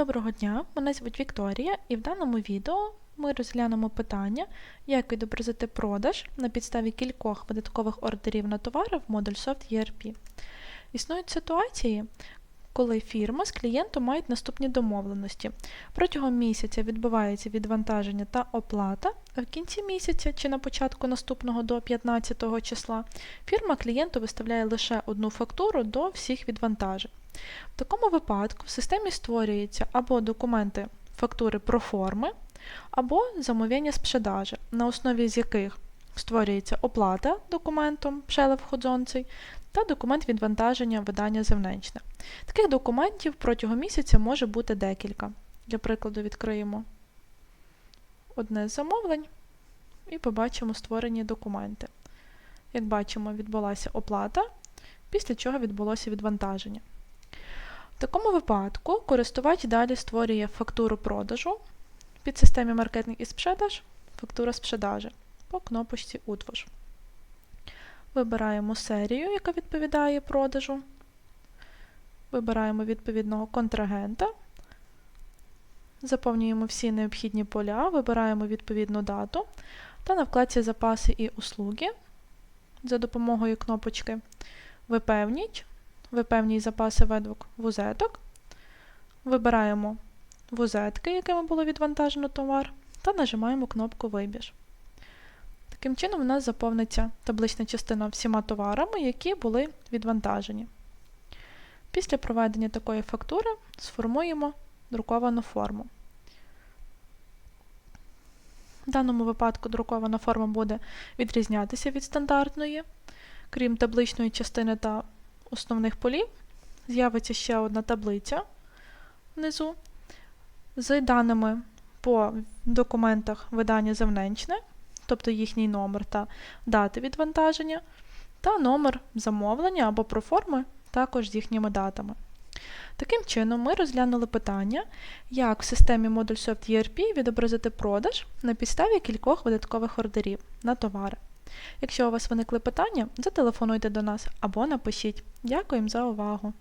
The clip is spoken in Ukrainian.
Доброго дня, мене звуть Вікторія, і в даному відео ми розглянемо питання, як відобразити продаж на підставі кількох видаткових ордерів на товари в модуль Soft ERP. Існують ситуації, коли фірма з клієнтом мають наступні домовленості. Протягом місяця відбувається відвантаження та оплата, а в кінці місяця чи на початку наступного до 15 числа фірма клієнту виставляє лише одну фактуру до всіх відвантажень. В такому випадку в системі створюються або документи фактури проформи, або замовлення з продажі, на основі з яких створюється оплата документом пшелев входзонцей та документ відвантаження видання земничне. Таких документів протягом місяця може бути декілька. Для прикладу, відкриємо одне з замовлень і побачимо створені документи. Як бачимо, відбулася оплата, після чого відбулося відвантаження. В такому випадку користувач далі створює фактуру продажу під системі маркетинг із продаж, фактура продажі по кнопочці Утвож. Вибираємо серію, яка відповідає продажу. Вибираємо відповідного контрагента. Заповнюємо всі необхідні поля, вибираємо відповідну дату та на вкладці Запаси і услуги за допомогою кнопочки Випевніть випевній запаси ведок вузеток. Вибираємо вузетки, якими було відвантажено товар, та нажимаємо кнопку Вибір. Таким чином, у нас заповниться таблична частина всіма товарами, які були відвантажені. Після проведення такої фактури сформуємо друковану форму. В даному випадку друкована форма буде відрізнятися від стандартної, крім табличної частини та основних полів з'явиться ще одна таблиця внизу з даними по документах видання земничне, тобто їхній номер та дати відвантаження, та номер замовлення або проформи також з їхніми датами. Таким чином, ми розглянули питання, як в системі ModulSoft ERP відобразити продаж на підставі кількох видаткових ордерів на товари. Якщо у вас виникли питання, зателефонуйте до нас або напишіть. Дякуємо за увагу!